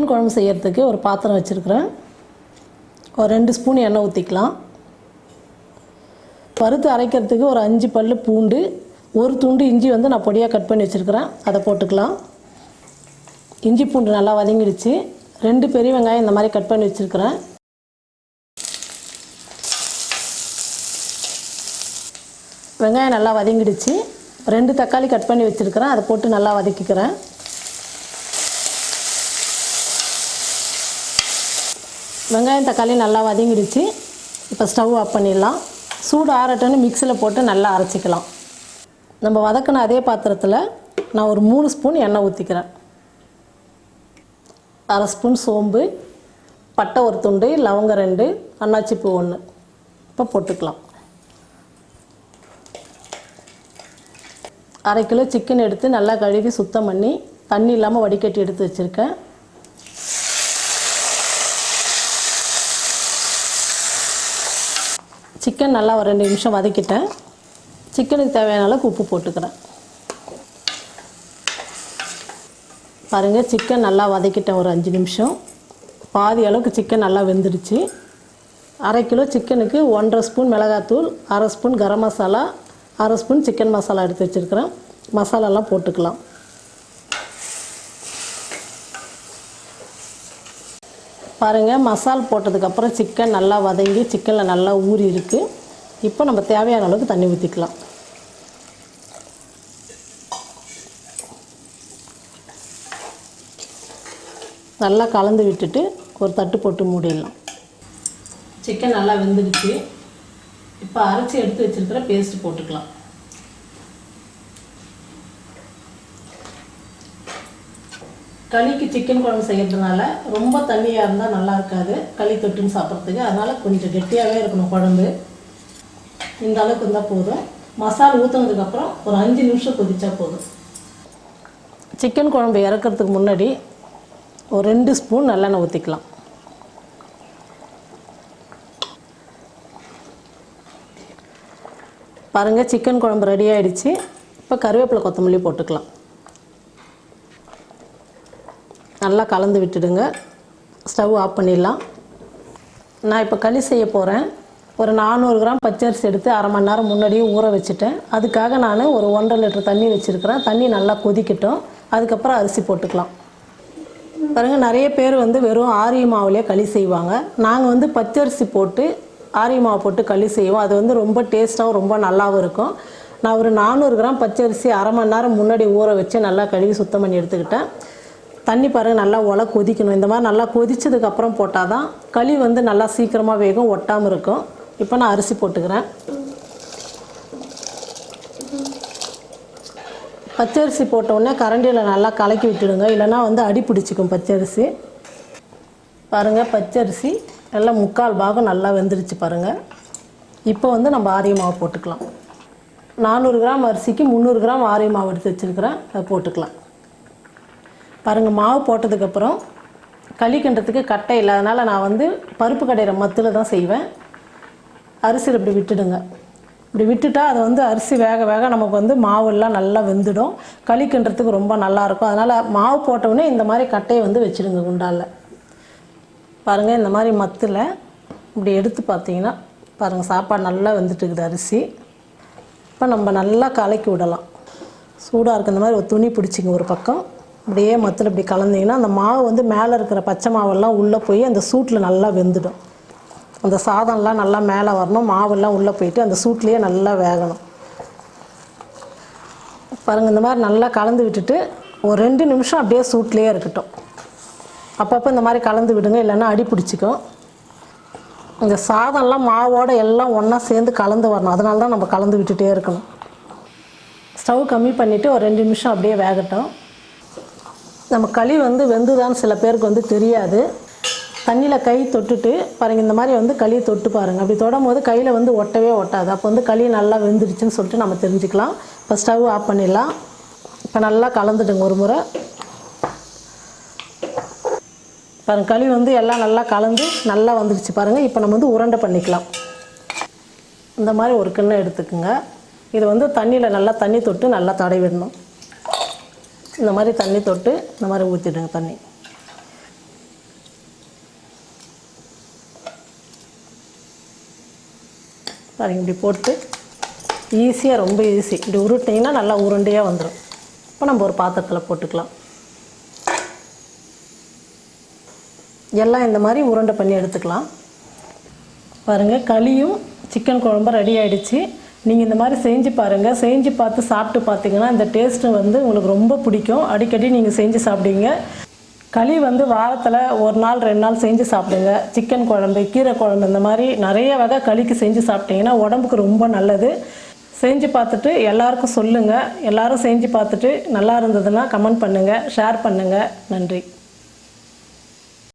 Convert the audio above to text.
மீன் குழம்பு செய்கிறதுக்கு ஒரு பாத்திரம் வச்சுருக்கிறேன். ஒரு ரெண்டு ஸ்பூன் எண்ணெய் ஊற்றிக்கலாம் பருத்து அரைக்கிறதுக்கு ஒரு அஞ்சு பல் பூண்டு ஒரு துண்டு இஞ்சி வந்து நான் பொடியாக கட் பண்ணி வச்சுருக்கிறேன். அதை போட்டுக்கலாம். இஞ்சி பூண்டு நல்லா வதங்கிடுச்சு. ரெண்டு பெரிய வெங்காயம் இந்த மாதிரி கட் பண்ணி வச்சுருக்கிறேன். வெங்காயம் நல்லா வதங்கிடுச்சு. ரெண்டு தக்காளி கட் பண்ணி வச்சுருக்கிறேன். அதை போட்டு நல்லா வதக்கிக்கிறேன். வெங்காயம் தக்காளி நல்லா வதங்கிடுச்சு. இப்போ ஸ்டவ் ஆஃப் பண்ணிடலாம். சூடு ஆறட்டன்னு மிக்சியில் போட்டு நல்லா அரைச்சிக்கலாம். நம்ம வதக்கின அதே பாத்திரத்தில் நான் ஒரு மூணு ஸ்பூன் எண்ணெய் ஊற்றிக்கிறேன் அரை ஸ்பூன் சோம்பு பட்டை ஒரு துண்டு லவங்கம் ரெண்டு அன்னாச்சிப்பூ ஒன்று இப்போ போட்டுக்கலாம். அரை கிலோ சிக்கன் எடுத்து நல்லா கழுவி சுத்தம் பண்ணி தண்ணி இல்லாமல் வடிகட்டி எடுத்து வச்சுருக்கேன். சிக்கன் நல்லா ஒரு ரெண்டு நிமிஷம் வதக்கிட்டேன். சிக்கனுக்கு தேவையான அளவுக்கு உப்பு போட்டுக்கிறேன். பாருங்கள் சிக்கன் நல்லா வதக்கிட்டேன் ஒரு அஞ்சு நிமிஷம். பாதி அளவுக்கு சிக்கன் நல்லா வெந்துடுச்சு அரை கிலோ சிக்கனுக்கு ஒன்றரை ஸ்பூன் மிளகாத்தூள் அரை ஸ்பூன் கரம் மசாலா அரை ஸ்பூன் சிக்கன் மசாலா எடுத்து வச்சுருக்கிறேன். மசாலாலாம் போட்டுக்கலாம். பாருங்கள் மசால் போட்டதுக்கப்புறம் சிக்கன் நல்லா வதங்கி சிக்கனில் நல்லா ஊறி இருக்குது இப்போ நம்ம தேவையான அளவுக்கு தண்ணி ஊற்றிக்கலாம் நல்லா கலந்து விட்டுட்டு ஒரு தட்டு போட்டு மூடிடலாம். சிக்கன் நல்லா வெந்துடுச்சு. இப்போ அரைச்சி எடுத்து வச்சுருக்கிற பேஸ்ட் போட்டுக்கலாம். களிக்கு சிக்கன் குழம்பு செய்கிறதுனால ரொம்ப தண்ணியாக இருந்தால் நல்லா இருக்காது. களி தொட்டுன்னு சாப்பிட்றதுக்கு. அதனால் கொஞ்சம் கெட்டியாகவே இருக்கணும் குழம்பு. இந்த அளவுக்கு இருந்தால் போதும். மசாலா ஊற்றுனதுக்கப்புறம் ஒரு அஞ்சு நிமிஷம் கொதிச்சா போதும். சிக்கன் குழம்பு இறக்கிறதுக்கு முன்னாடி ஒரு ரெண்டு ஸ்பூன் நல்லெண்ணெய் ஊற்றிக்கலாம் பாருங்கள் சிக்கன் குழம்பு ரெடி ஆகிடுச்சு இப்போ கருவேப்பிலை கொத்தமல்லி போட்டுக்கலாம். நல்லா கலந்து விட்டுடுங்க. ஸ்டவ் ஆஃப் பண்ணிடலாம். நான் இப்போ களி செய்ய போகிறேன் ஒரு நானூறு கிராம் பச்சரிசி எடுத்து அரை மணி நேரம் முன்னாடியே ஊற வச்சுட்டேன். அதுக்காக நான் ஒரு ஒன்றரை லிட்டர் தண்ணி வச்சுருக்கிறேன். தண்ணி நல்லா கொதிக்கட்டும். அதுக்கப்புறம் அரிசி போட்டுக்கலாம். பாருங்க நிறைய பேர் வந்து வெறும் ஆரிய மாவுலேயே களி செய்வாங்க. நாங்கள் வந்து பச்சரிசி போட்டு ஆரிய மாவு போட்டு களி செய்வோம். அது வந்து ரொம்ப டேஸ்ட்டாகவும் ரொம்ப நல்லாவும் இருக்கும். நான் ஒரு நானூறு கிராம் பச்சரிசி அரை மணி நேரம் முன்னாடி ஊற வச்சு நல்லா கழுவி சுத்தம் பண்ணி எடுத்துக்கிட்டேன். தண்ணி பாருங்கள் நல்லா ஒலை கொதிக்கணும். இந்த மாதிரி நல்லா கொதிச்சதுக்கப்புறம் போட்டால் தான் களி வந்து நல்லா சீக்கிரமாக வேகும் ஒட்டாமல் இருக்கும். இப்போ நான் அரிசி போட்டுக்கிறேன். பச்சரிசி போட்டவுடனே கரண்டியில் நல்லா கலக்கி விட்டுடுங்க. இல்லைன்னா வந்து அடி பிடிச்சிக்கும் பச்சரிசி. பாருங்கள் பச்சரிசி நல்லா முக்கால் பாகம் நல்லா வெந்துருச்சு பாருங்கள் இப்போ வந்து நம்ம ஆரிய மாவு போட்டுக்கலாம். நானூறு கிராம் அரிசிக்கு முந்நூறு கிராம் ஆரிய மாவு எடுத்து வச்சுருக்கிறேன். அதை போட்டுக்கலாம். பாருங்கள் மாவு போட்டதுக்கப்புறம் களி கிண்டுறதுக்கு கட்டை இல்லாதனால நான் வந்து பருப்பு கடையிற மத்தில் தான் செய்வேன். அரிசியில் இப்படி விட்டுடுங்க. இப்படி விட்டுட்டா அது வந்து அரிசி வேக வேக நமக்கு வந்து மாவெல்லாம் நல்லா வெந்துடும். களி கிண்டுறதுக்கு ரொம்ப நல்லாயிருக்கும் அதனால் மாவு போட்டவுடனே இந்த மாதிரி கட்டையை வந்து வச்சுடுங்க குண்டாலில் பாருங்கள் இந்த மாதிரி மத்தில் இப்படி எடுத்து பார்த்தீங்கன்னா பாருங்கள் சாப்பாடு நல்லா வெந்துட்டு இருக்குது அரிசி. இப்போ நம்ம நல்லா கலக்கி விடலாம். சூடாக இருக்க இந்த மாதிரி ஒரு துணி பிடிச்சிங்க ஒரு பக்கம். அப்படியே மத்தில் இப்படி கலந்தீங்கன்னா அந்த மாவு வந்து மேலே இருக்கிற பச்சை மாவெல்லாம் உள்ளே போய் அந்த சூட்டில் நல்லா வெந்துடும். அந்த சாதம்லாம் நல்லா மேலே வரணும் மாவெல்லாம் உள்ளே போயிட்டு அந்த சூட்லேயே நல்லா வேகணும். பாருங்கள் இந்த மாதிரி நல்லா கலந்து விட்டுட்டு ஒரு ரெண்டு நிமிஷம் அப்படியே சூட்லேயே இருக்கட்டும். அப்பப்போ இந்த மாதிரி கலந்து விடுங்க இல்லைன்னா அடி பிடிச்சிக்கும். இந்த சாதம்லாம் மாவோட எல்லாம் ஒன்றா சேர்ந்து கலந்து வரணும். அதனால தான் நம்ம கலந்து விட்டுட்டே இருக்கணும். ஸ்டவ் கம்மி பண்ணிவிட்டு ஒரு ரெண்டு நிமிஷம் அப்படியே வேகட்டும். நம்ம களி வந்து வெந்துதான்னு சில பேருக்கு வந்து தெரியாது. தண்ணியில் கை தொட்டுட்டு பாருங்கள் இந்த மாதிரி வந்து களியை தொட்டு பாருங்கள் அப்படி தொடும் போது கையில் வந்து ஒட்டவே ஒட்டாது. அப்போ வந்து களி நல்லா வெந்துருச்சுன்னு சொல்லிட்டு நம்ம தெரிஞ்சுக்கலாம். இப்போ ஸ்டவ் ஆஃப் பண்ணிடலாம். இப்போ நல்லா கலந்துட்டுங்க ஒரு முறை. பாருங்க களி வந்து எல்லாம் நல்லா கலந்து நல்லா வந்துருச்சு பாருங்கள் இப்போ நம்ம வந்து உருண்டை பண்ணிக்கலாம். இந்த மாதிரி ஒரு கிண்ணம் எடுத்துக்கோங்க. இது வந்து தண்ணியில் நல்லா தண்ணி தொட்டு நல்லா தடவிடணும் விடணும். இந்த மாதிரி தண்ணி தொட்டு இந்த மாதிரி ஊற்றிடுங்க தண்ணி. பாருங்க இப்படி போட்டு ஈஸியாக ரொம்ப ஈஸி இப்படி உருட்டிங்கன்னா நல்லா உருண்டையாக வந்துடும் இப்போ நம்ம ஒரு பாத்திரத்தில் போட்டுக்கலாம். எல்லாம் இந்த மாதிரி உருண்டை பண்ணி எடுத்துக்கலாம். பாருங்கள் களியும் சிக்கன் குழம்பும் ரெடி ஆகிடுச்சு நீங்கள் இந்த மாதிரி செஞ்சு பாருங்கள் செஞ்சு பார்த்து சாப்பிட்டு பார்த்தீங்கன்னா இந்த டேஸ்ட்டு வந்து உங்களுக்கு ரொம்ப பிடிக்கும். அடிக்கடி நீங்கள் செஞ்சு சாப்பிடுங்க களி வந்து வாரத்தில் ஒரு நாள் ரெண்டு நாள் செஞ்சு சாப்பிடுங்க. சிக்கன் குழம்பு கீரை குழம்பு இந்த மாதிரி நிறைய வகை களிக்கு செஞ்சு சாப்பிட்டீங்கன்னா உடம்புக்கு ரொம்ப நல்லது. செஞ்சு பார்த்துட்டு எல்லாருக்கும் சொல்லுங்கள் எல்லோரும் செஞ்சு பார்த்துட்டு நல்லா இருந்ததுன்னா கமெண்ட் பண்ணுங்கள் ஷேர் பண்ணுங்கள் நன்றி.